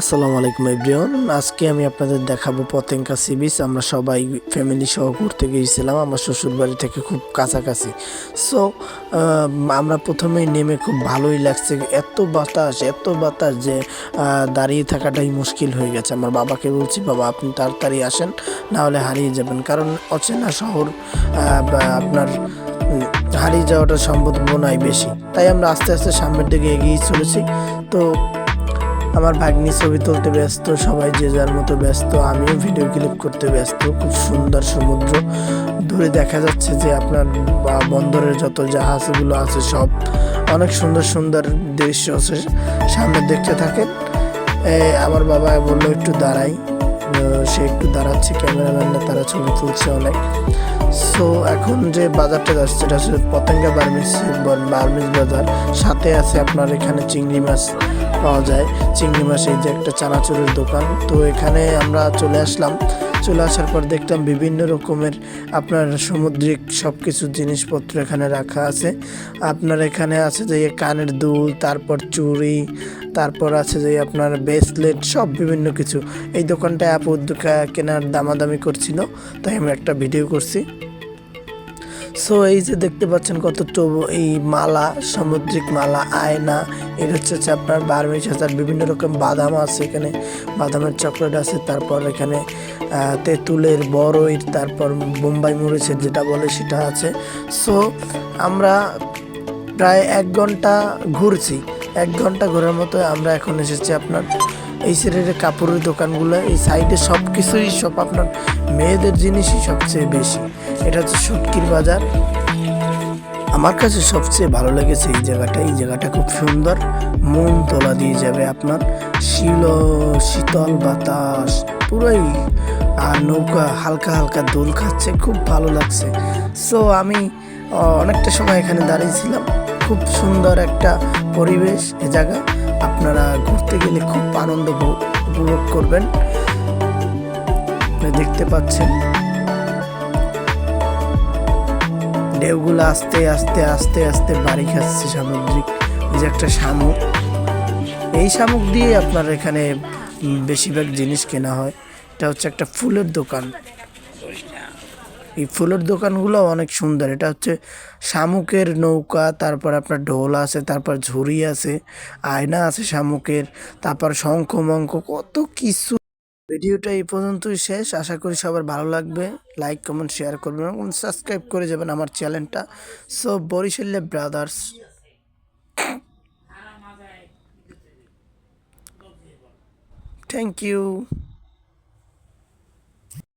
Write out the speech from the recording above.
আসসালামু আলাইকুম, এভরিওয়ান। আজকে আমি আপনাদের দেখাবো পতেঙ্কা সি বিচ আমরা সবাই ফ্যামিলি সহ ঘুরতে গিয়েছিলাম। আমার শ্বশুর বাড়ি থেকে খুব কাছাকাছি। সো আমরা প্রথমেই নেমে খুব ভালোই লাগছে। এত বাতাস এত বাতাস যে দাঁড়িয়ে থাকাটাই মুশকিল হয়ে গেছে। আমার বাবাকে বলছি, বাবা, আপনি তাড়াতাড়ি আসেন না হলে হারিয়ে যাবেন। কারণ অচেনা শহর আপনার হারিয়ে যাওয়াটা সম্ভব সম্ভাবনাই বেশি। তাই আমরা আস্তে আস্তে সামনের দিকে এগিয়ে চলেছি। তো আমার ভাগ্নি ছবি তুলতে ব্যস্ত, সবাই যে যার মতো ব্যস্ত, আমিও ভিডিও ক্লিপ করতে ব্যস্ত। খুব সুন্দর সমুদ্র। দূরে দেখা যাচ্ছে যে আপনার বন্দরের যত জাহাজগুলো আছে সব অনেক সুন্দর সুন্দর দৃশ্য আছে। সামনে দেখতে থাকেন। আমার বাবা বলল, একটু দাঁড়াই। সে একটু দাঁড়াচ্ছে, ক্যামেরাম্যানরা তারা ছবি তুলছে অনেক। সো এখন যে বাজারটা যাচ্ছে, সেটা হচ্ছে পতেঙ্গা বার্মিস বার্মিস বাজার। সাথে আছে আপনার এখানে চিংড়ি মাছ পাওয়া যায়। চিংড়ি মাছ এই যে একটা চানাচুরের দোকান। তো এখানে আমরা চলে আসলাম। চলে আসার পর দেখতাম বিভিন্ন রকমের আপনার সামুদ্রিক সব কিছু জিনিসপত্র এখানে রাখা আছে। আপনার এখানে আছে যে কানের দুল, তারপর চুড়ি, তারপর আছে যে আপনার ব্রেসলেট, সব বিভিন্ন কিছু। এই দোকানটায় আপু কেনার দামাদামি করছিল, তাই আমি একটা ভিডিও করছি। সো এই যে দেখতে পাচ্ছেন কত টব, এই মালা, সামুদ্রিক মালা, আয়না, এটা হচ্ছে আপনার বার্মিশ হাজার, বিভিন্ন রকম বাদাম আছে এখানে। বাদামের চকলেট আছে, তারপর এখানে তেঁতুলের বড়ই তারপর বোম্বাই মরিচের যেটা বলে সেটা আছে। সো আমরা প্রায় এক ঘণ্টা ঘুরছি, এক ঘণ্টা ঘোরার মতো আমরা এখন এসেছি আপনার এই সাইডের কাপড়ের দোকানগুলো, এই সাইডে সব কিছুই সব আপনার মেয়েদের জিনিসই সবচেয়ে বেশি। এটা হচ্ছে সুটকির বাজার। আমার কাছে সবচেয়ে ভালো লেগেছে এই জায়গাটা। এই জায়গাটা খুব সুন্দর। মন তোলা দিয়ে যাবে আপনার। শিল, শীতল বাতাস, পুরোই, আর নৌকা হালকা হালকা দোল খাচ্ছে, খুব ভালো লাগছে। সো আমি অনেকটা সময় এখানে দাঁড়িয়েছিলাম খুব সুন্দর একটা পরিবেশ, এ জায়গা। আপনারা ঘুরতে গেলে খুব আনন্দ উপভোগ- করবেন। দেখতে পাচ্ছেন। ঢেউগুলো আস্তে আস্তে আস্তে আস্তে বাড়ি খাচ্ছে সামুদ্রিক। যে একটা শামুক। এই শামুক দিয়ে আপনার এখানে বেশিরভাগ জিনিস কেনা হয়। এটা হচ্ছে একটা ফুলের দোকান। এই ফুলের দোকানগুলো অনেক সুন্দর। এটা হচ্ছে শামুকের নৌকা, তারপর আপনার ঢোল আছে, তারপর ঝুড়ি আছে, আয়না আছে শামুকের, তারপর শঙ্খ মঙ্খ, কত কিছু। ভিডিওটা এই পর্যন্তই শেষ। আশা করি সবার ভালো লাগবে। লাইক কমেন্ট শেয়ার করবেন এবং সাবস্ক্রাইব করে যাবেন আমার চ্যানেলটা। সো বরিশাল্লে ব্রাদার্স থ্যাংক ইউ